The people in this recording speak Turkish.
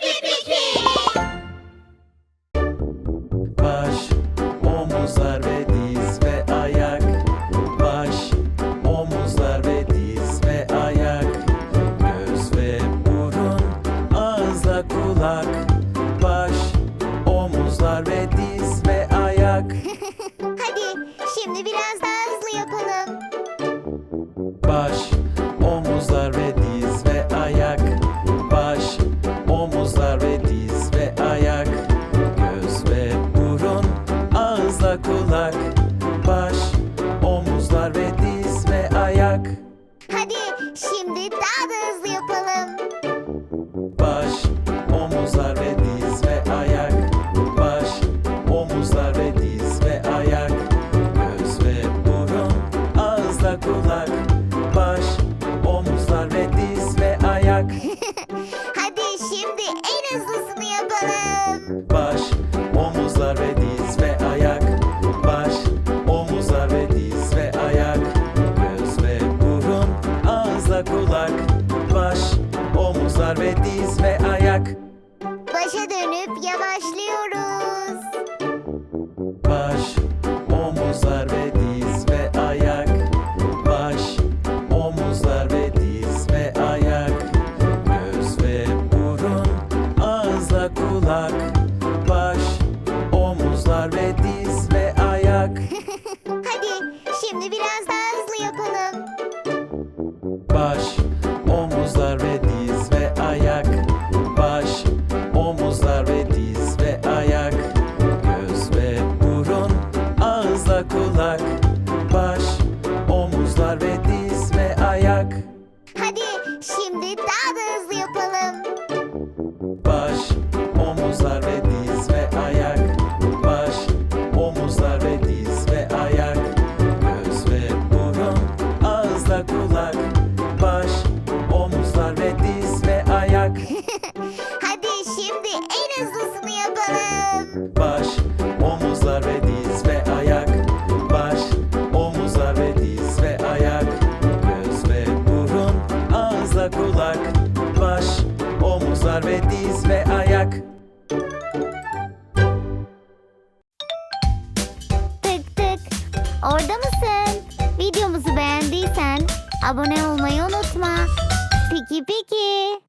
Peki peki. Baş, omuzlar ve diz ve ayak. Baş, omuzlar ve diz ve ayak. Göz ve burun, ağızla kulak. Baş, omuzlar ve diz ve ayak. Hadi şimdi biraz daha hızlı yapalım. Baş, şimdi daha da hızlı yapalım. Baş, omuzlar ve diz ve ayak. Baş, omuzlar ve diz ve ayak. Göz ve burun, ağızla kulak. Baş, omuzlar ve diz ve ayak. Hadi şimdi en hızlısını yapalım. Dönüp yavaşlıyoruz. Baş, omuzlar ve diz ve ayak. Baş, omuzlar ve diz ve ayak. Göz ve burun, ağızla kulak. Baş, omuzlar ve diz ve ayak. Hadi şimdi biraz daha hızlı yapalım. Baş, omuzlar Baş, omuzlar ve diz ve ayak. Tık tık. Orada mısın? Videomuzu beğendiysen abone olmayı unutma. Peki peki.